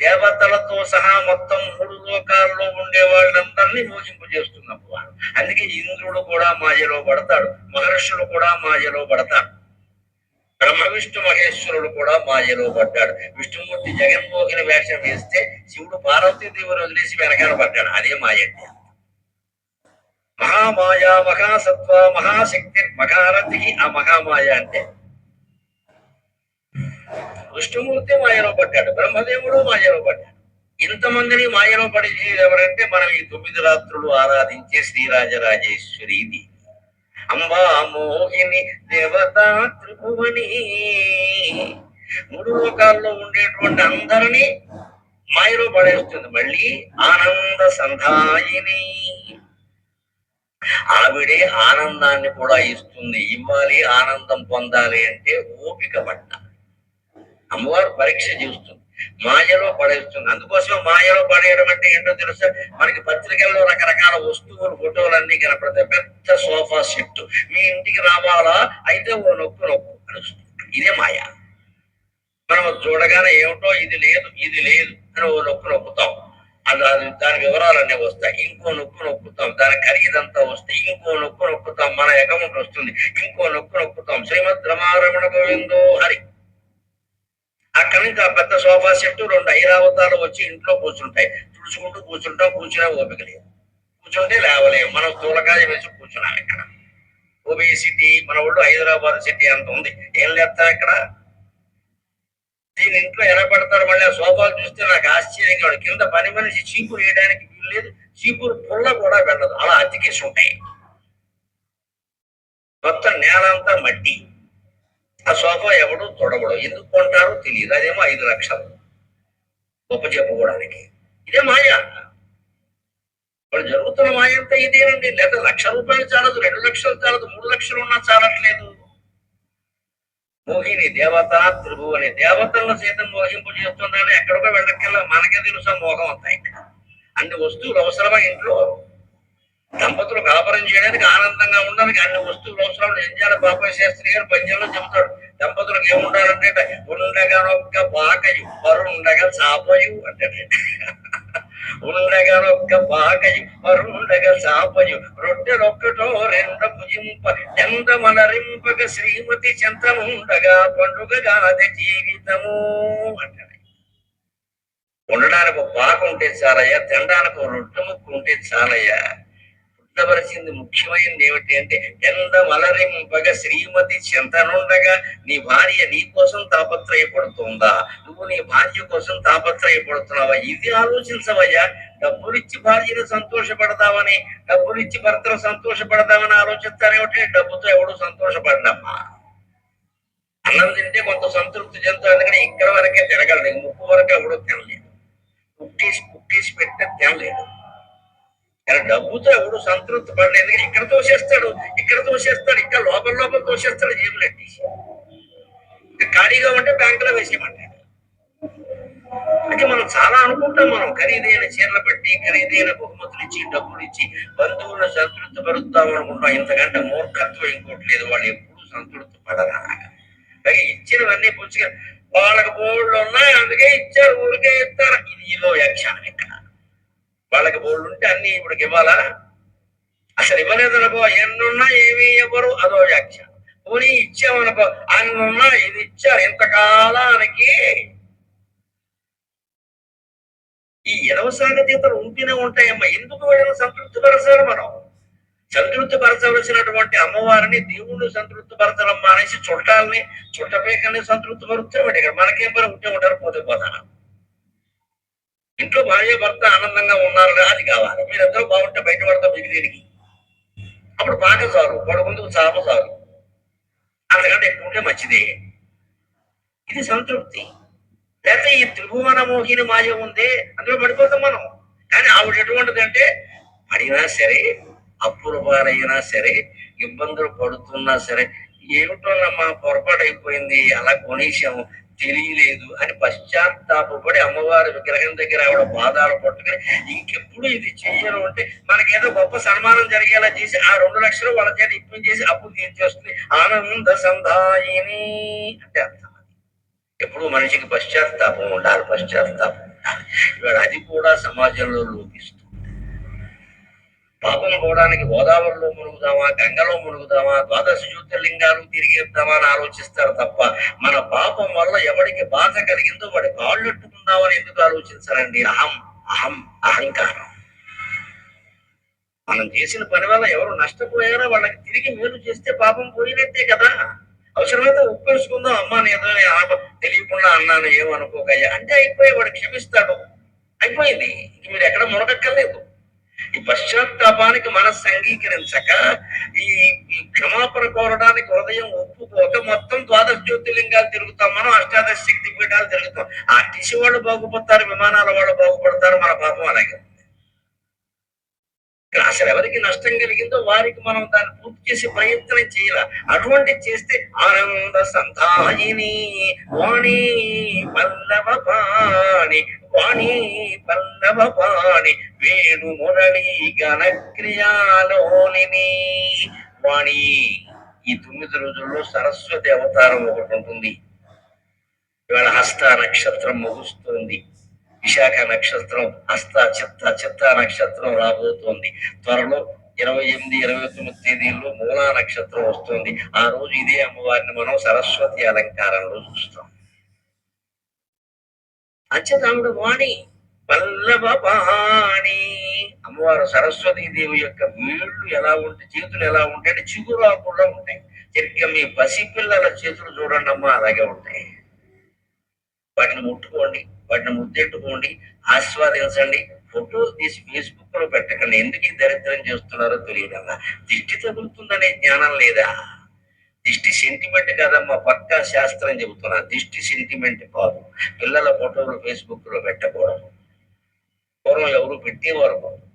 దేవతలతో సహా మొత్తం మూడు లోకాల్లో ఉండే వాళ్ళందరినీ మోహింపజేస్తుంది అమ్మవారు అందుకే ఇంద్రుడు కూడా మాయలో పడతాడు మహర్షులు కూడా మాయలో పడతాడు బ్రహ్మ విష్ణు మహేశ్వరుడు కూడా మాయలో పడ్డాడు విష్ణుమూర్తి జగన్మోహిని వేషం వేస్తే శివుడు పార్వతీదేవిని వదిలేసి వెనకాల పడ్డాడు. అదే మాయ అంటే. మహామాయ మహాసత్వ మహాశక్తి మహారథి ఆ మహామాయ అంటే. విష్ణుమూర్తి మాయలో పడ్డాడు బ్రహ్మదేవుడు మాయలో పడ్డాడు ఇంతమందిని మాయలో పడేది ఎవరంటే మనం ఈ తొమ్మిది రాత్రులు ఆరాధించే శ్రీరాజరాజేశ్వరి అంబా మోహిని దేవత త్రిభువని. మూడు లోకాల్లో ఉండేటువంటి అందరినీ మాయలో పడేస్తుంది మళ్ళీ ఆనంద సంధాయిని. ఆవిడే ఆనందాన్ని కూడా ఇస్తుంది. ఇవ్వాలి ఆనందం పొందాలి అంటే ఓపిక పట్ట. అమ్మవారు పరీక్ష చేస్తుంది. మాయలో పడేస్తుంది. అందుకోసం మాయలో పడేయడం అంటే ఏంటో తెలుసా? మనకి పత్రికల్లో రకరకాల వస్తువులు ఫోటోలు అన్ని కనపడతాయి. పెద్ద సోఫా సెట్. మీ ఇంటికి రావాలా? అయితే ఓ నొక్కు నొక్కు అని ఇదే మాయ. మనం చూడగానే ఏమిటో ఇది లేదు ఇది లేదు అని ఓ నొక్కు నొక్కుతాం. అది అది దాని వివరాలన్నీ వస్తాయి. ఇంకో నొక్కు నొక్కుతాం. దాని ఖరీదంతా వస్తే ఇంకో నొక్కు నొక్కుతాం. మన అకౌంట్ వస్తుంది. ఇంకో నొక్కు నొక్కుతాం. శ్రీమద్ రమారమణ గోవిందో హరి. అక్కడి నుంచి ఆ పెద్ద సోఫా సెట్ రెండు ఐరావతాలు వచ్చి ఇంట్లో కూర్చుంటాయి. తుడుచుకుంటూ కూర్చుంటాం కూర్చునే ఓపిక లేదు. కూర్చుంటే లేవలేము మనం తూలకాయ వేసి కూర్చున్నాం ఇక్కడ. ఓబేసిటీ మన ఒళ్ళు హైదరాబాద్ సిటీ అంత ఉంది. ఏం లేస్తాం ఇక్కడ దీని ఇంట్లో ఎలా పడతారు? మళ్ళీ ఆ సోఫాలు చూస్తే నాకు ఆశ్చర్యంగా ఉంది. కింద పని మనిషి చీపురు వేయడానికి వీలు లేదు. చీపురు పుల్ల కూడా వెళ్ళదు. అలా అతికేసి ఉంటాయి. మొత్తం నేలంతా మట్టి. ఆ సోఫా ఎవడు తొడగడు ఎందుకు కొంటారో తెలియదు. అదేమో ఐదు లక్షలు గొప్ప చెప్పుకోవడానికి ఇదే మాయ. ఇప్పుడు జరుగుతున్న మాయ అంతా ఇదేనండి. లేదా లక్ష రూపాయలు చాలదు రెండు లక్షలు చాలదు మూడు లక్షలు ఉన్నా చాలట్లేదు. మోహిని దేవత త్రిభువని దేవతలను సైతం మోహింపు చేస్తుందని ఎక్కడికో వెళ్ళకెళ్ళ మనకే తెలుసా మోహం అంతా ఇక్కడ. అన్ని వస్తువులు అవసరమా ఇంట్లో? దంపతులు కాపురం చేయడానికి ఆనందంగా ఉండడానికి అన్ని వస్తువులు అవసరం ఏం చేయాలి? బాబాయ్ శాస్త్రి గారు పద్యంలో చెబుతాడు. దంపతులకు ఏముండాలంటే ఉండగనొక్క బాకయు వరుండగా చాపయు అంటే. ఉండగనొక్క బాకయు వరుండగా చాపయు. రొట్టెలొక్కటో రెండ భుజింప ఎంత మనరింపక శ్రీమతి చెంతనుండగా పండుగగాది జీవితము అంటే. ఉండడానికి ఒక పాక ఉంటే చాలయ్యా తినడానికి రొట్టె ముక్కు ఉంటే చాలయ్యా. పుట్టవలసింది ముఖ్యమైనది ఏమిటి అంటే ఎంత మలరింపగ శ్రీమతి చింతనుండగా నీ భార్య నీ కోసం తాపత్రయపడుతుందా? నువ్వు నీ భార్య కోసం తాపత్రయపడుతున్నావా? ఇది ఆలోచించవయ్యా. డబ్బులిచ్చి భార్యను సంతోషపడదామని డబ్బులిచ్చి భర్తను సంతోషపడదామని ఆలోచిస్తారేమిటి డబ్బుతో ఎవడు సంతోషపడ్డమ్మా? అన్నం తింటే కొంత సంతృప్తి చెందుతాడు ఎందుకంటే ఇక్కడ వరకే తినగలరు ముప్పు ముక్కు వరకు ఎవడో తినలేదు. కుక్కేసి కుక్కేసి పెట్టే తినలేదు. కానీ డబ్బుతో ఎవడు సంతృప్తి పడలేదు. ఇక్కడ తోసేస్తాడు. ఇక్కడ తోసేస్తాడు. ఇంకా లోపల లోపల తోసేస్తాడు. జేబులు ఎట్టేసి ఖాళీగా ఉంటే బ్యాంకులో వేసేయమంటాడు. అంటే మనం చాలా అనుకుంటాం మనం. ఖరీదైన చీరలు పెట్టి ఖరీదైన బహుమతులు ఇచ్చి డబ్బులు ఇచ్చి బంధువులను సంతృప్తి పరుద్దాం అనుకుంటాం. ఇంతకంటే మూర్ఖత్వం ఇంకోటి లేదు. వాళ్ళు ఎప్పుడు సంతృప్తి పడరా? అలాగే ఇచ్చినవన్నీ పుచ్చుగా వాళ్ళకి బోర్డులు ఉన్నాయి. అందుకే ఇచ్చారు. ఊరికే ఇస్తారు. ఇది ఇదో వ్యాఖ్యానం ఇక్కడ. వాళ్ళకి బోళ్ళు ఉంటే అన్ని ఇప్పుడు ఇవ్వాలా? అసలు ఇవ్వలేదనుకో ఎన్నున్నా ఏమి ఇవ్వరు అదో వ్యాఖ్య పోనీ ఇచ్చామనుకో అన్నున్నా ఇది ఇచ్చారు. ఇంతకాలానికి ఈ ఎడవ సాగతీతలు ఉంటూనే ఉంటాయమ్మా. ఎందుకు వీళ్ళని సంతృప్తి పరచాలి మనం? సంతృప్తి పరచవలసినటువంటి అమ్మవారిని దేవుణ్ణి సంతృప్తి పరచడం మానేసి చుట్టాలని చుట్టపేకల్ని సంతృప్తి పరుస్తామండి ఇక్కడ మనకేం పని ఉంటే ఉంటారు పోతే పోతాను ఇంట్లో భార్య భర్త ఆనందంగా ఉన్నారు అది కావాలి. మీరందరూ బాగుంటే బయట పడతాం మీకు దీనికి? అప్పుడు బాగా చాలు పడుకుందుకు చాప చాలు అంతకంటే ఎక్కువ ఉంటే మంచిది. ఇది సంతృప్తి. లేకపోతే ఈ త్రిభువన మోహిని మాయ ఉంది అందులో పడిపోతాం మనం. కానీ ఆవిడ ఎటువంటిది అంటే పడినా సరే అప్పుల పాలైనా సరే ఇబ్బందులు పడుతున్నా సరే ఏమిటోనమ్మా పొరపాటు అయిపోయింది అలా కొనేసాము తెలియలేదు. అని పశ్చాత్తాపడి అమ్మవారి విగ్రహం దగ్గర ఆవిడ పాదాలు పట్టుకుని ఇంకెప్పుడు ఇది చేయను అంటే మనకేదో గొప్ప సన్మానం జరిగేలా చేసి ఆ రెండు లక్షలు వాళ్ళ చేత ఇప్పించేసి అప్పు తీర్చేస్తుంది. ఆనంద సంధాయిని అంటే అర్థం ఎప్పుడు మనిషికి పశ్చాత్తాపం ఉండాలి పశ్చాత్తాపం ఉండాలి. ఇవాళ అది కూడా సమాజంలో లోపిస్తుంది. పాపం పోవడానికి గోదావరిలో మునుగుదామా గంగలో మునుగుదామా ద్వాదశ జ్యోతిర్లింగాలు తిరిగేద్దామా అని ఆలోచిస్తారు తప్ప మన పాపం వల్ల ఎవరికి బాధ కలిగిందో వాడి కాళ్ళెట్టుకుందామని ఎందుకు ఆలోచించారండి? అహం అహం అహంకారం. మనం చేసిన పని వల్ల ఎవరు నష్టపోయారో వాళ్ళకి తిరిగి మేలు చేస్తే పాపం పోయినట్టే కదా. అవసరమైతే ఒప్పేసుకుందాం. అమ్మా నేను ఏదో తెలియకుండా అన్నాను ఏమనుకోకయ్యా? అంటే అయిపోయి వాడు క్షమిస్తాడు. అయిపోయింది. ఇంక మీరు ఎక్కడ మునగక్కర్లేదు. ఈ పశ్చాత్తాపానికి మనస్సు అంగీకరించక ఈ క్షమాపణ కోరడానికి హృదయం ఒప్పుకోక మొత్తం ద్వాదశ జ్యోతిర్లింగాలు తిరుగుతాం మనం అష్టాదశ శక్తి పీఠాలు తిరుగుతాం. ఆర్టీసీ వాళ్ళు బాగుపడతారు విమానాల వాళ్ళు బాగుపడతారు మన పాపం అలాగే. అసలు ఎవరికి నష్టం కలిగిందో వారికి మనం దాన్ని పూర్తి చేసే ప్రయత్నం చేయాల? అటువంటి చేస్తే ఆనంద సంతాయిని వాణి పల్లవ పాణి వాణి పల్లవ పాణి వేణు మురళి గణక్రియాలోని వాణి. ఈ తొమ్మిది రోజుల్లో సరస్వతి అవతారం ఒకటి ఉంటుంది. ఇవాళ హస్త నక్షత్రం ముగుస్తుంది. విశాఖ నక్షత్రం హస్త చిత్త చిత్త నక్షత్రం రాబోతోంది. త్వరలో ఇరవై ఎనిమిది ఇరవై తొమ్మిది తేదీల్లో మూలా నక్షత్రం వస్తుంది. ఆ రోజు ఇదే అమ్మవారిని మనం సరస్వతి అలంకారంలో చూస్తాం. అంచెతాముడు వాణి పల్లవ పాణి అమ్మవారు సరస్వతీ దేవి యొక్క వేళ్ళు ఎలా ఉంటాయి చేతులు ఎలా ఉంటాయి అంటే చిగురాకుండా ఉంటాయి. సరిగ్గా మీ పసిపిల్లల చేతులు చూడండి అమ్మా అలాగే ఉంటాయి. వాటిని ముట్టుకోండి. వాటిని ముద్దెట్టుకోండి ఆస్వాదించండి. ఫోటో తీసి ఫేస్బుక్లో పెట్టకండి. ఎందుకు ఈ దరిద్రం చేస్తున్నారో తెలియదమ్మా దిష్టి తగులుతుందనే జ్ఞానం లేదా? దిష్టి సెంటిమెంట్ కాదమ్మా పక్కా శాస్త్రం చెబుతున్నా. దిష్టి సెంటిమెంట్ కాదు. పిల్లల ఫోటోలు ఫేస్బుక్లో పెట్టకూడదు. పూర్వం ఎవరు పెట్టేవారు కాదు.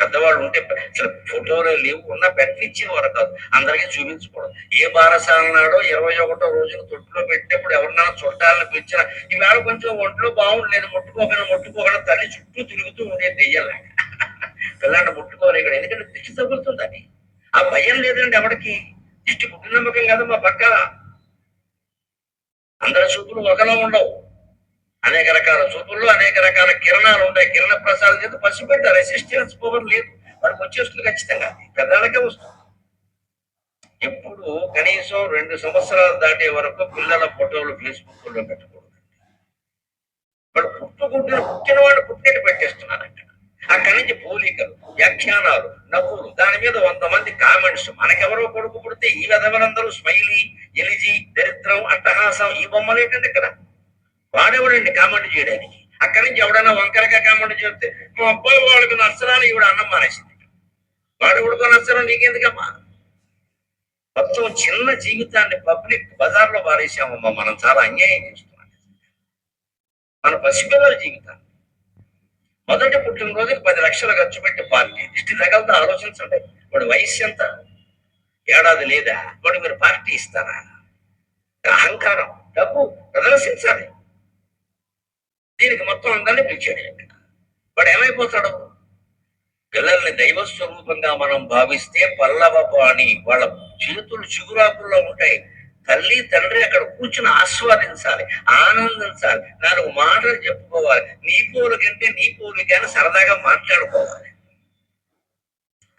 పెద్దవాళ్ళు ఉంటే అసలు ఫోటోలు లేవు ఉన్నా పెట్టనిచ్చేవారు కాదు. అందరికీ చూపించకూడదు ఏ బారసాల నాడో ఇరవై ఒకటో రోజున తొట్టులో పెట్టినప్పుడు ఎవరినైనా చుట్టాలను పిలిచినా ఈవేళ కొంచెం ఒంట్లో బాగుండలేదు ముట్టుకోకుండా ముట్టుకోకుండా తల్లి చుట్టూ తిరుగుతూ ఉండే దెయ్యాలి పిల్లాన్ని ముట్టుకోవాలి ఇక్కడ. ఎందుకంటే దిష్టి తగులుతుందని ఆ భయం లేదండి ఎవరికి. దిష్టి పుట్టినమ్మకం కదా మా పక్కన అందరి చూపులు ఒకలా ఉండవు. అనేక రకాల చూపుల్లో అనేక రకాల కిరణాలు ఉంటాయి. కిరణ ప్రసాదం చేత పసిపెట్ట రెసిస్టెన్స్ పవర్ లేదు. మనకు వచ్చేస్తుంది ఖచ్చితంగా. పెద్దలకే వస్తుంది. ఎప్పుడు కనీసం రెండు సంవత్సరాలు దాటే వరకు పిల్లల ఫోటోలు ఫేస్బుక్లో పెట్టకూడదు. వాడు పుట్టుకుంటున్న పుట్టిన వాడు పుట్టినట్టు పెట్టేస్తున్నారు అక్కడ అక్కడి నుంచి పోలికలు వ్యాఖ్యానాలు నవ్వులు దాని మీద వంద మంది కామెంట్స్. మనకెవరో కొడుకు పుడితే ఈ విధవలందరూ స్మైలీ ఎలిజీ దరిద్రం అట్టహాసం ఈ బొమ్మలు ఏంటంటే ఇక్కడ? వాడెవడండి కామెంట్ చేయడానికి? అక్కడి నుంచి ఎవడైనా వంకరగా కామెంట్ చేస్తే మా అబ్బాయి వాళ్ళకి నచ్చరాని ఈవిడ అన్నం మానేసింది. వాడు ఎవడికో నచ్చరం నీకెందుకమ్మా? మొత్తం చిన్న జీవితాన్ని పబ్లిక్ బజార్లో పారేసామమ్మా మనం చాలా అన్యాయం చేస్తున్నాం. మన పసిపిల్లల జీవితాన్ని. మొదటి పుట్టినరోజుకి పది లక్షలు ఖర్చు పెట్టి పార్టీ. దిష్టి తగలతో ఆలోచించండి. వాడు వయస్సు ఎంత? ఏడాది లేదా? వాడు మీరు పార్టీ ఇస్తారా? అహంకారం. డబ్బు ప్రదర్శించాలి. దీనికి మొత్తం అందరినీ పిలిచాడు వాడు ఏమైపోతాడు? పిల్లల్ని దైవ స్వరూపంగా మనం భావిస్తే పల్లవ పాణి వాళ్ళ చేతులు చిగురాకుల్లో ఉంటాయి. తల్లి తండ్రి అక్కడ కూర్చుని ఆస్వాదించాలి ఆనందించాలి. నాలుగు మాటలు చెప్పుకోవాలి. నీ పోలు కంటే నీ పోలు కానీ సరదాగా మాట్లాడుకోవాలి.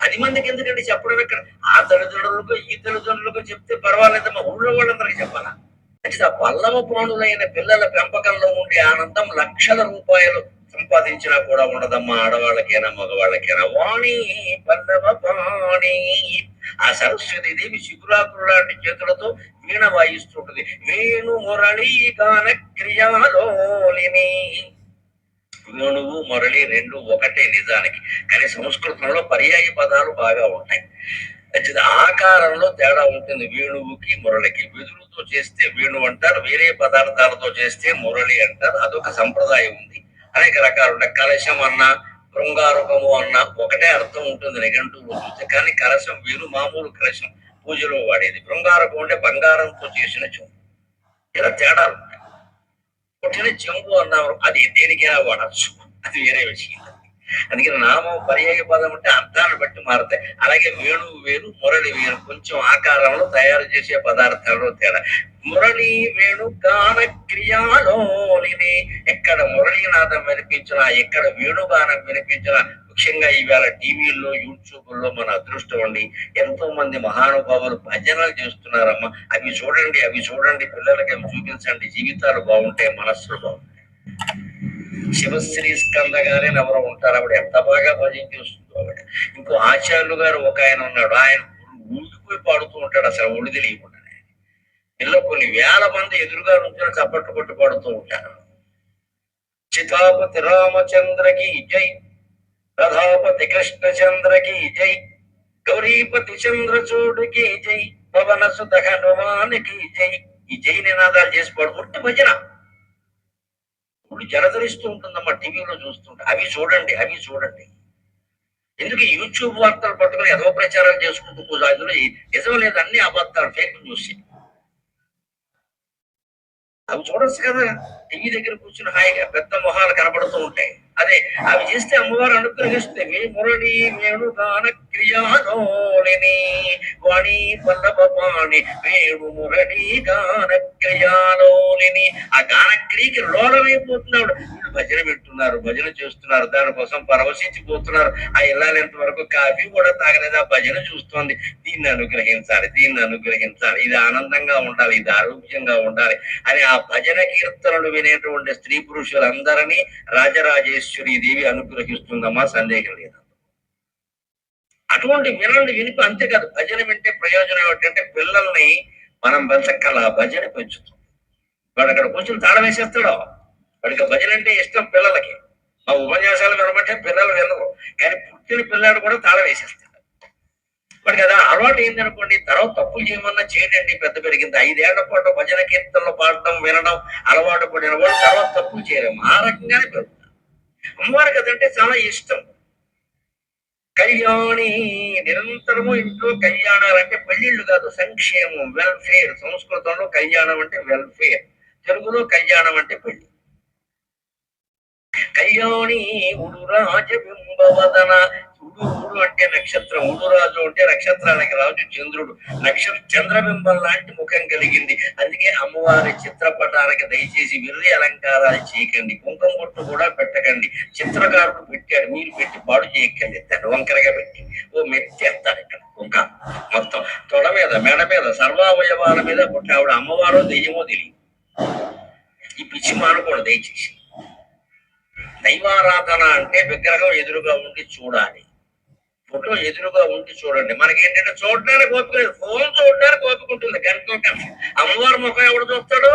పది మందికి ఎందుకంటే చెప్పడం ఇక్కడ? ఆ తల్లిదండ్రులకు ఈ తల్లిదండ్రులకు చెప్తే పర్వాలేదమ్మా. ఊళ్ళో వాళ్ళందరికీ చెప్పాలా? పల్లవ ప్రాణులైన పిల్లల పెంపకంలో ఉండే ఆనందం లక్షల రూపాయలు సంపాదించినా కూడా ఉండదమ్మా ఆడవాళ్ళకైనా మగవాళ్ళకైనా. వాణి పల్లవ పాణి. ఆ సరస్వతి దేవి శిగురాకులు లాంటి చేతులతో వీణ వాయిస్తుంటది. వేణు మురళీ గాన క్రియాలోలిని. వేణువు మురళి రెండు ఒకటే నిజానికి. కానీ సంస్కృతంలో పర్యాయ పదాలు బాగా ఉంటాయి. అయితే ఆకారంలో తేడా ఉంటుంది. వేణువుకి మురళికి పదార్థాలతో చేస్తే వేణు అంటారు వేరే పదార్థాలతో చేస్తే మురళి అంటారు. అదొక సంప్రదాయం ఉంది. అనేక రకాలు ఉన్నాయి. కలశం అన్నా బృంగారకము అన్న ఒకటే అర్థం ఉంటుంది నిఘంటువులో చూస్తే. కానీ కలశం వేణు మామూలు కలశం పూజలో వాడేది. బృంగారకం అంటే బంగారంతో చేసిన చెంబు. ఇలా తేడాలు ఉంటాయి. పుట్టిన చెంబు అన్నారు అది దేనికైనా వాడచ్చు. అది వేరే విషయం. అందుకని నామం పర్యాయ పదం అంటే అర్థాన్ని బట్టి మారుతాయి. అలాగే వేణువు వేరు మురళి వేరు కొంచెం ఆకారంలో తయారు చేసే పదార్థాలు తేడా. మురళి వేణుగాన క్రియాలోని ఎక్కడ మురళీనాథం వినిపించినా ఎక్కడ వేణుగానం వినిపించినా ముఖ్యంగా ఈవేళ టీవీల్లో యూట్యూబ్లో మన అదృష్టం అండి. ఎంతో మంది మహానుభావులు భజనలు చేస్తున్నారమ్మా. అవి చూడండి అవి చూడండి పిల్లలకి అవి చూపించండి. జీవితాలు బాగుంటాయి మనస్సులు బాగుంటాయి. శివశ్రీ స్కంద గారే ఎవరో ఉంటారు. ఆవిడ ఎంత బాగా భజన చేస్తుందో ఆవిడ. ఇంకో ఆచార్యులు గారు ఒక ఆయన ఉన్నాడు. ఆయన ఊడిపోయి పాడుతూ ఉంటాడు అసలు ఒడి తెలియకుండా ఇలా కొన్ని వేల మంది ఎదురుగా నుంచి చప్పట్లు కొట్టి పాడుతూ ఉంటారు. చితాపతి రామచంద్రకి జై. రథాపతి కృష్ణచంద్రకి జై. గౌరీపతి చంద్రచూడుకి జై. పవన సుత హనుమానికి జై. ఈ జై నినాదాలు చేసి పాడుకుంటే భజన. ఇప్పుడు జలధరిస్తూ ఉంటుందమ్మా టీవీలో చూస్తుంటే. అవి చూడండి అవి చూడండి. ఎందుకు యూట్యూబ్ వార్తలు పట్టుకుని ఎదవ ప్రచారాలు చేసుకుంటూ అందులో నిజం లేదు అన్ని అబద్ధాలు ఫేక్ న్యూస్ అవి చూడొచ్చు కదా. టీవీ దగ్గర కూర్చుని హాయిగా పెద్ద మొహాలు కనబడుతూ ఉంటాయి. అదే అవి చేస్తే అమ్మవారు అనుగ్రహిస్తే మీ మురళి వేణు గాన క్రియాలోని వాణి పల్లపాణి వేణు మురళి గాన క్రియాలోని ఆ గాన క్రియకి లోడమైపోతున్నాడు వీళ్ళు భజన పెట్టున్నారు భజన చేస్తున్నారు దానికోసం పరవశించిపోతున్నారు. ఆ ఇల్లాలంత వరకు కాఫీ కూడా తాగలేదు ఆ భజన చూస్తోంది. దీన్ని అనుగ్రహించాలి దీన్ని అనుగ్రహించాలి ఇది ఆనందంగా ఉండాలి ఇది ఆరోగ్యంగా ఉండాలి అని ఆ భజన కీర్తనలు వినేటువంటి స్త్రీ పురుషులందరినీ రాజరాజేశ్వరి దేవి అనుగ్రహిస్తుందమ్మా సందేహం లేదు. అటువంటి వినండి వినిపి అంతేకాదు భజన వింటే ప్రయోజనం ఏమిటంటే పిల్లల్ని మనం బతకల భజన పెంచుతుంది వాడు అక్కడ కూర్చొని తాళం వేసేస్తాడు? వాడికి భజన అంటే ఇష్టం పిల్లలకి. మా ఉపన్యాసాలు వినబట్టే పిల్లలు వినరు. కానీ పుట్టిన పిల్లాడు కూడా తాళం వేసేస్తాడు. వాడికి కదా అలవాటు ఏందనుకోండి తర్వాత తప్పులు చేయమన్నా చేయడండి పెద్ద పెరిగింది. ఐదేళ్ళ పాటు భజన కీర్తనలు పాడటం వినడం అలవాటు పడిన వాడు తర్వాత తప్పులు చేయలేము ఆ రకంగానే పెరుగుతుంది అమ్మవారికి అంటే చాలా ఇష్టం. కళ్యాణి నిరంతరము ఇంట్లో కళ్యాణాలు అంటే పెళ్ళిళ్ళు కాదు సంక్షేమం వెల్ఫేర్ సంస్కృతంలో కళ్యాణం అంటే వెల్ఫేర్ తెలుగులో కళ్యాణం అంటే పెళ్ళి కళ్యాణి ఉడు రాజబింబవదన ఉడు అంటే నక్షత్రం ఉడు రాజు అంటే నక్షత్రానికి రాజు చంద్రుడు. నక్షత్ర చంద్రబింబం లాంటి ముఖం కలిగింది. అందుకే అమ్మవారి చిత్రపటానికి దయచేసి విర్రి అలంకారాలు చేయకండి. కుంకుమ బొట్టు కూడా పెట్టకండి. చిత్రకారుడు పెట్టాడు. మీరు పెట్టి పాడు చేయకండి. వంకరగా పెట్టి. ఓ మెత్తి ఎత్తాడు ఇక్కడ కుంక. మొత్తం తొడ మీద మెడ మీద సర్వావయవాల మీద పుట్టి ఆవిడ అమ్మవారో దెయ్యమో తెలియదు ఈ పిచ్చి మానుకోండి దయచేసి. దైవారాధన అంటే విగ్రహం ఎదురుగా ఉండి చూడాలి. ఫోటో ఎదురుగా ఉండి చూడండి. మనకి ఏంటంటే చూడడానికి ఓపిక లేదు. ఫోన్ చూడడానికి ఓపిక ఉంటుంది. గంటలో గంట. అమ్మవారి ముఖం ఎవడు చూస్తాడు?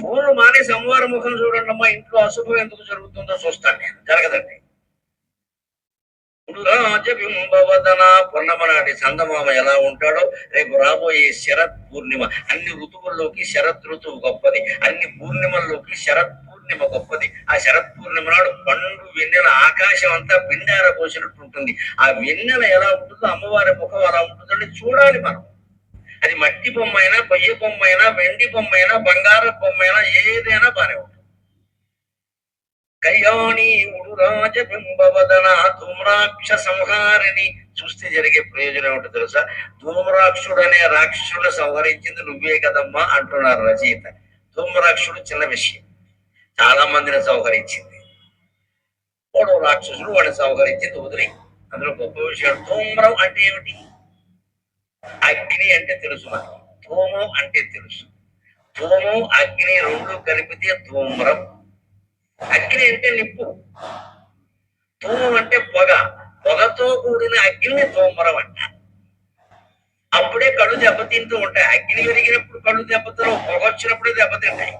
ఫోన్ మానేసి అమ్మవారి ముఖం చూడండి అమ్మా ఇంట్లో అశుభం ఎందుకు జరుగుతుందో చూస్తాను నేను. జరగదండి. ఇప్పుడు రాజబింబవదన చందమామ ఎలా ఉంటాడో రేపు రాబోయే శరత్ పూర్ణిమ. అన్ని ఋతువుల్లోకి శరత్ ఋతువు గొప్పది. అన్ని పూర్ణిమల్లోకి శరత్ పూర్ణిమ గొప్పది. ఆ శరత్ పూర్ణిమ నాడు పండు వెన్నెల ఆకాశం అంతా పిండార పోసినట్టు ఉంటుంది. ఆ వెన్నెల ఎలా ఉంటుందో అమ్మవారి ముఖం అలా ఉంటుందంటే చూడాలి మనం. అది మట్టి బొమ్మ అయినా కొయ్య బొమ్మ అయినా వెండి బొమ్మ అయినా బంగారు బొమ్మ అయినా ఏదైనా బానే ఉంటుంది. కళ్యాణి రాజబింబవదన ధూమ్రాక్ష సంహారిణి. చూస్తే జరిగే ప్రయోజనం ఏమిటో తెలుసా? ధూమ్రాక్షుడు అనే రాక్షసుడు సంహరించింది నువ్వే కదమ్మా అంటున్నారు రచయిత. ధూమ్రాక్షుడు చిన్న విషయం. చాలా మందిని సంహరించింది. వాడు రాక్షసుడు వాడిని సంహరించింది వదిలి. అందులో గొప్ప విషయం ధూమ్రం అంటే ఏమిటి? అగ్ని అంటే తెలుసు మనకి. ధూమం అంటే తెలుసు. ధూమం అగ్ని రెండు కలిపితే ధూమ్రం. అగ్ని అంటే నిప్పు. ధూమం అంటే పొగ. పొగతో కూడిన అగ్నిని ధూమరం అంట అప్పుడే కళ్ళు దెబ్బతింటూ ఉంటాయి. అగ్ని పెరిగినప్పుడు కళ్ళు దెబ్బతినవు పొగ వచ్చినప్పుడు దెబ్బతింటాయి.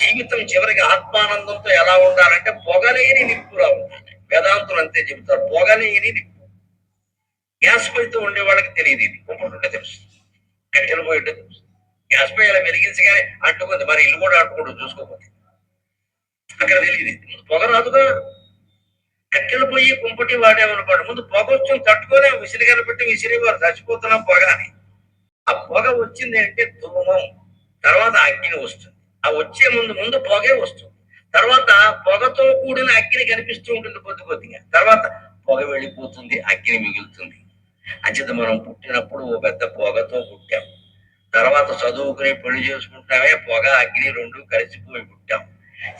జీవితం చివరికి ఆత్మానందంతో ఎలా ఉండాలంటే పొగలేని నిప్పులా ఉండాలి. వేదాంతులు అంతే చెబుతారు పొగలేని నిప్పు. గ్యాస్ పడితో ఉండే వాళ్ళకి తెలియదు ఇది. ఉంటే తెలుసు కట్టెలు పోయి తెలుసు గ్యాస్ పొయ్యి అలా వెలిగించగానే అంటుకుంది. మరి ఇల్లు కూడా అంటుకుంటూ చూసుకోకపోతే. అక్కడ తెలియదు. ముందు పొగ రాదుగా కట్టెలు పోయి కుంపటి వాడేమనుకోండి. ముందు పొగ వచ్చి తట్టుకొని విసిరి కనిపెట్టి విసిరేవారు చచ్చిపోతున్నాం పొగ అని ఆ పొగ వచ్చింది అంటే ధూమం. తర్వాత అగ్ని వస్తుంది. ఆ వచ్చే ముందు ముందు పొగే వస్తుంది. తర్వాత పొగతో కూడిన అగ్ని కనిపిస్తూ ఉంటుంది కొద్ది కొద్దిగా. తర్వాత పొగ వెళ్ళిపోతుంది అగ్ని మిగులుతుంది. అంచేత మనం పుట్టినప్పుడు ఓ పెద్ద పొగతో పుట్టాం. తర్వాత చదువుకుని పెళ్ళి చేసుకుంటామే పొగ అగ్ని రెండు కలిసిపోయి పుట్టాం.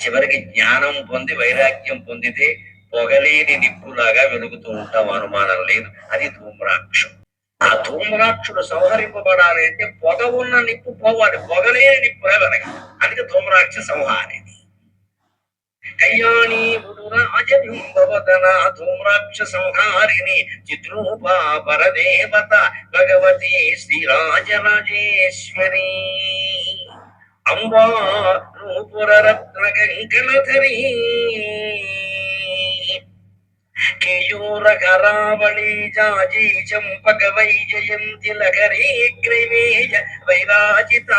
చివరికి జ్ఞానం పొంది వైరాగ్యం పొందితే పొగలేని నిప్పులాగా వెలుగుతూ ఉంటాం. అనుమానం లేదు. అది ధూమ్రాక్షం. ఆ ధూమ్రాక్షుడు సంహరింపబడాలి అంటే పొగ ఉన్న నిప్పు పోవాలి. పొగలేని నిప్పులా వెలగ అందుకే ధూమ్రాక్ష సంహారేది కళ్యాణి రాజబింబవదన ధూమ్రాక్ష చిద్రూపా పరదేవత భగవతి శ్రీరాజరాజేశ్వరి. అంబా నూపురరత్న కంకణధరీ కేయూర కరావళి జాజీ చంపక వైజయంతి లహరీ గ్రైవేయ వైరాజిత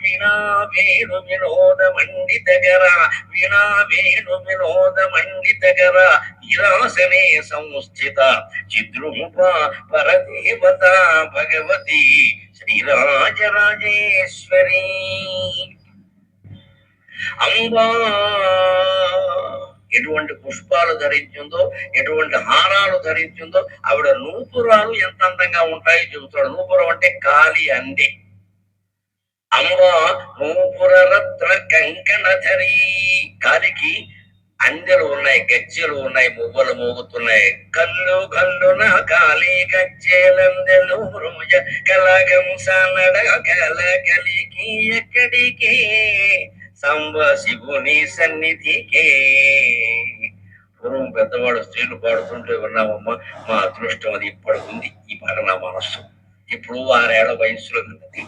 వినా వేణు వినోద మండితగర వినా వేణు వినోద మండితగర విలాసనే సంస్థిత చిద్రూప పరదేవత భగవతి శ్రీరాజరాజేశ్వరీ అంబా ఎటువంటి పుష్పాలు ధరించిందో ఎటువంటి హారాలు ధరించిందో ఆవిడ నూపురాలు ఎంత అందంగా ఉంటాయో చెబుతాడు. నూపురం అంటే కాలి అంది అమ్మ నూపుర రత్న కంకణధరి కాలికి అందెలు ఉన్నాయి గజ్జెలు ఉన్నాయి మువ్వలు మోగుతున్నాయి. కల్లు కల్లున కాలి గజ్జెలందెలు మృజ నడ సనడ కల కలికి ఎక్కడికి? సంబ శివుని సన్నిధికే. పూర్వం పెద్దవాడు స్త్రీలు పాడుతుంటే విన్నామమ్మా మా అదృష్టం అది ఇప్పటికి ఉంది. ఈ పాట నా మనస్సు. ఇప్పుడు ఆరేళ్ళ వయసులో ఉంది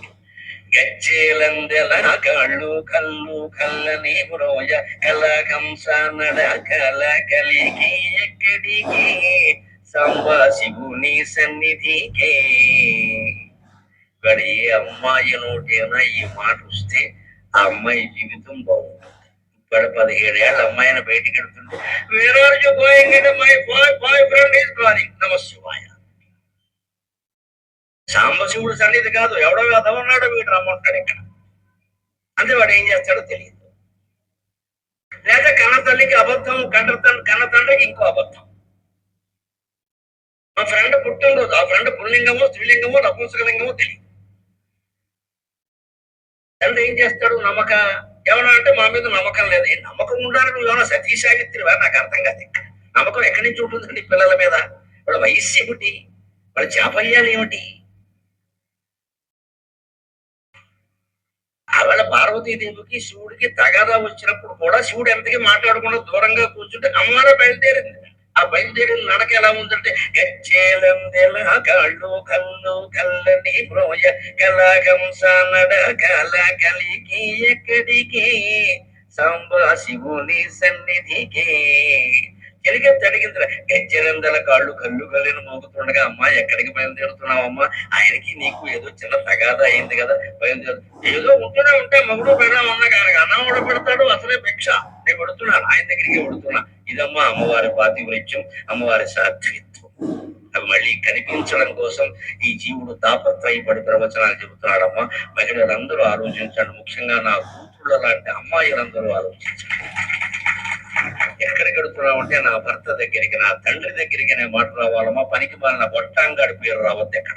గజ్జేలందెల కళ్ళు కళ్ళు కల్లని బ్రోజ కల కంస నడ కల కలికి ఎక్కడికి? సంబ శివుని సన్నిధికే. ఇక్కడ ఏ అమ్మాయి నోటైనా ఈ మాట వస్తే ఆ అమ్మాయి జీవితం బాగుంటుంది. ఇక్కడ పదిహేడేళ్ళ అమ్మాయిని బయటికి వెళ్తుంటే వేరే are going my boy boyfriend is calling నమశివాయ సాంబశివుడు సన్నిధి కాదు ఎవడో ఉన్నాడో వీడు రమ్మంటాడు ఇక్కడ. అంతే వాడు ఏం చేస్తాడో తెలియదు. లేదా కన్న తల్లికి అబద్ధం కండ్ర కన్న తండ్రికి ఇంకో అబద్ధం. మా ఫ్రెండ్ పుట్టినరోజు ఆ ఫ్రెండ్ పుల్లింగమో స్త్రీలింగమో నపుంసకలింగమో తెలియదు. తండ్రి ఏం చేస్తాడు? నమ్మక. ఏమన్నా అంటే మా మీద నమ్మకం లేదు. ఏ నమ్మకం ఉండాలని నువ్వు ఏమైనా సతీ నాకు అర్థం కాదు ఇక్కడ నమ్మకం ఎక్కడి నుంచి ఉంటుందండి పిల్లల మీద? వాళ్ళ వయస్సు ఏమిటి? వాళ్ళ చాపల్యాలు ఏమిటి? ఆవేళ పార్వతీదేవికి శివుడికి తగాదా వచ్చినప్పుడు కూడా శివుడు ఎంతకీ మాట్లాడకుండా దూరంగా కూర్చుంటే అమ్మవారే బయలుదేరింది. ఆ బయలుదేరిన నడక ఎలా ఉందంటే గచ్చేలందెల కళ్ళు కళ్ళు కల్లని బ్రోయ కలగంస నడ కలికి ఎక్కడికి? సంబ శివుని సన్నిధికి. జరిగే అడిగింది గజ్జెలందల కాళ్ళు కళ్ళు కళ్ళని మోగుతుండగా అమ్మా ఎక్కడికి బయలుదేరుతున్నావు అమ్మా ఆయనకి నీకు ఏదో చిన్న తగాదా అయింది కదా బయలుదేరు ఏదో ఉంటూనే ఉంటే మగుడు పెడదాం ఉన్నా కానీ అన్నం కూడా పెడతాడు అసలే భిక్ష. నేను పెడుతున్నాను ఆయన దగ్గరికి పెడుతున్నా ఇదమ్మా అమ్మవారి పాతివృత్యం అమ్మవారి సాధ్విత్వం అవి మళ్ళీ కనిపించడం కోసం ఈ జీవుడు తాపత్రయపడి ప్రవచనాలు చెబుతున్నాడమ్మా. మహిళలందరూ ఆలోచించండి. ముఖ్యంగా నా కూతుళ్ళ లాంటి అమ్మాయిలందరూ ఆలోచించండి. ఎక్కడికి వెడుతున్నామంటే నా భర్త దగ్గరికి నా తండ్రి దగ్గరికి నేను మాట రావాలమ్మా పనికి మాలిన బొట్టాంగాడి పేరు రావద్దు ఎక్కడ?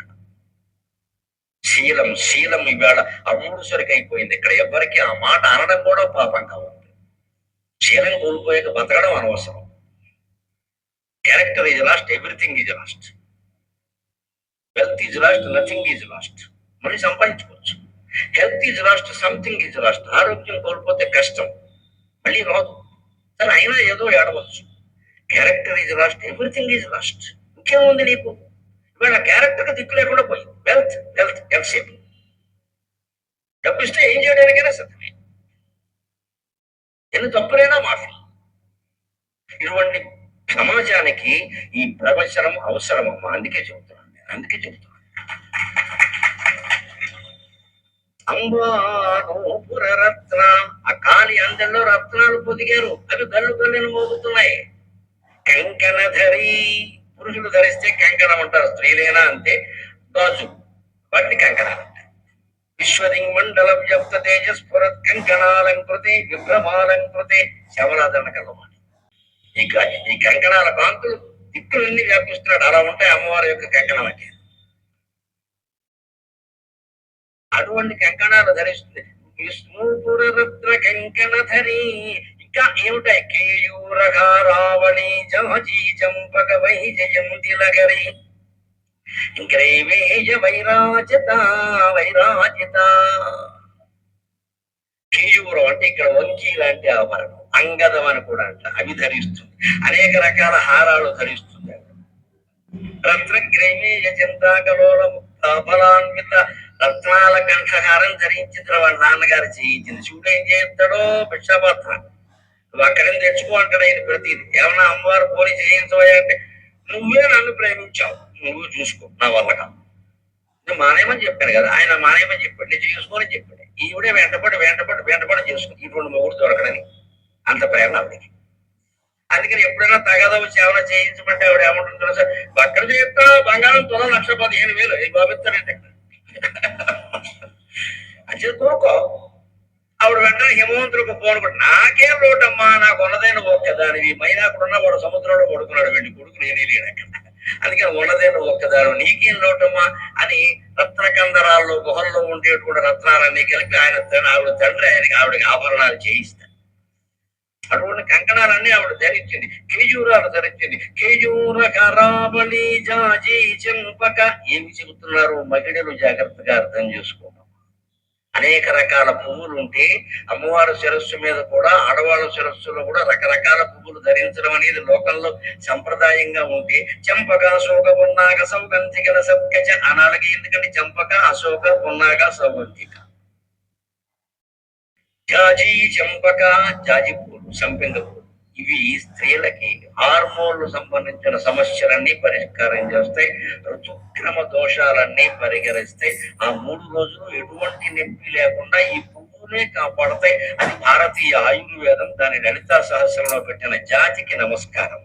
శీలం శీలం ఇవాళ అమూడు అయిపోయింది ఇక్కడ ఎవరికి ఆ మాట అనడం కూడా పాపం కావాలి శీలం కోల్పోయాక బతకడం అనవసరం. Character is lost everything is lost wealth is lost nothing is lost మళ్ళీ సంపాదించుకోవచ్చు. Health is lost something is lost ఆరోగ్యం కోల్పోతే కష్టం. మళ్ళీ రాదు. సరే అయినా ఏదో ఏడవచ్చు. Character is lost everything is lost ఇంకేముంది నీకు? ఇవాళ క్యారెక్టర్ దిక్కు లేకుండా పోయింది వెల్త్ వెల్త్ ఎంతసేపు డబ్బు ఇస్తే ఏం చేయడానికైనా సిద్ధమే. ఎన్ని తప్పులైనా మాఫీ. ఇటువంటి సమాజానికి ఈ ప్రవచనం అవసరమమ్మా అందుకే చెబుతున్నాను నేను అందుకే చెబుతున్నాను. అంబానోపుర రత్న ఆ కాలి అందెల్లో రత్నాలు పొదిగారు. అవి గల్లు గల్లును మోగుతున్నాయి. కంకణధరి. పురుషులు ధరిస్తే కంకణం అంటారు. స్త్రీలైనా అంతే గాజు. వాటిని కంకణాలు అంటారు విశ్వదింగ్ మండల వ్యాప్త తేజస్ఫురత్ కంకణాలంకృతి విభ్రమాలంకృతి శవరాధరణ కలవాణి ఈ ఈ కంకణాల కాంతులు దిక్కులన్నీ వ్యాపిస్తున్నాడు. అలా ఉంటాయి అమ్మవారి యొక్క కంకణం అంటే. అటువంటి కంకణాలు ధరిస్తుంది. విష్ణుపురరత్న కంకణ ధరి. ఇంకా ఏమిటాయి కేయూరగా రావణి జాజీ చంపక వైజయంతి లగరి గ్రైవేయ వైరాజత వైరాజిత. కేయూరం అంటే ఇక్కడ వంకి లాంటి ఆభరణం. అంగదం అని కూడా అంట. అవి ధరిస్తుంది. అనేక రకాల హారాలు ధరిస్తుంది. రత్నగ్రైవేయ ముక్త ఫలాన్విత రత్నాల కంఠహారం ధరించిన వాళ్ళ నాన్నగారు చేయించింది. శివుడు ఏం చేస్తాడో భిక్షాపాత్ర. నువ్వు అక్కడేం తెచ్చుకో అంటాడు ఆయన ప్రతిది. ఏమన్నా అమ్మవారు పోలి చేయించవయ్యా అంటే నువ్వే నన్ను ప్రేమించావు. నువ్వు చూసుకో నా వల్ల కాదు. నువ్వు మానేమని చెప్పాను కదా ఆయన మానేమని చెప్పాడు. నేను చేసుకోని చెప్పాడు. ఈవిడే వెంటపడి వెంటపడి వెంటపడి చేసుకుని ఇటువంటి మొగుడు దొరకడని అంత ప్రేమ ఆవిడకి. అందుకని ఎప్పుడైనా తగదా వచ్చి ఏమైనా చేయించమంటే ఆవిడ ఏమంటుంది తెలుసా? అక్కడ చేస్తా బంగారం తులం లక్ష పదిహేను వేలు. ఈ బాబిస్తానంటే అని తోకో. ఆవిడ వెంటనే హిమవంతుడికి ఫోన్ కొట్టి నాకేం లోటమ్మా నాకు ఉన్నదైన ఒక్కదానివి మైనాకుడు ఉన్న వాడు సముద్రంలో పడుకున్నాడు వెళ్ళి కొడుకు నేనే లేడు అక్కడ అందుకని ఉన్నదైన ఒక్కదాను నీకేం లోటమ్మా? అని రత్నకందరాల్లో గుహల్లో ఉండేటువంటి రత్నాలన్నీ కలిపి ఆయన ఆవిడ తండ్రి ఆయనకి ఆవిడకి ఆభరణాలు చేయిస్తాడు. అటువంటి కంకణాలన్నీ ఆవిడ ధరించింది. కేజూరాలు ధరించింది. కేజూర కరావళి జాజీ చెంపక. ఏమి చెబుతున్నారు? మహిళలు జాగ్రత్తగా అర్థం చేసుకోవడం అనేక రకాల పువ్వులు ఉంటే అమ్మవారి శిరస్సు మీద కూడా ఆడవాళ్ళ శిరస్సులో కూడా రకరకాల పువ్వులు ధరించడం అనేది లోకంలో సంప్రదాయంగా ఉంటే చంపక అశోక పున్నాక సౌగంధిక సత్కచ అనాలకి ఎందుకంటే చంపక అశోక పున్నాగ సౌగంధిక? జాజి చంపక జాజి పూలు ఇవి స్త్రీలకి హార్మోన్లు సంబంధించిన సమస్యలన్నీ పరిష్కారం చేస్తాయి ఋతుక్రమ దోషాలన్నీ పరిగణిస్తాయి. ఆ మూడు రోజులు ఎటువంటి నొప్పి లేకుండా ఈ పువ్వులే కాపాడతాయి అది భారతీయ ఆయుర్వేదం దాని లలితా సహస్రంలో పెట్టిన జాతికి నమస్కారం.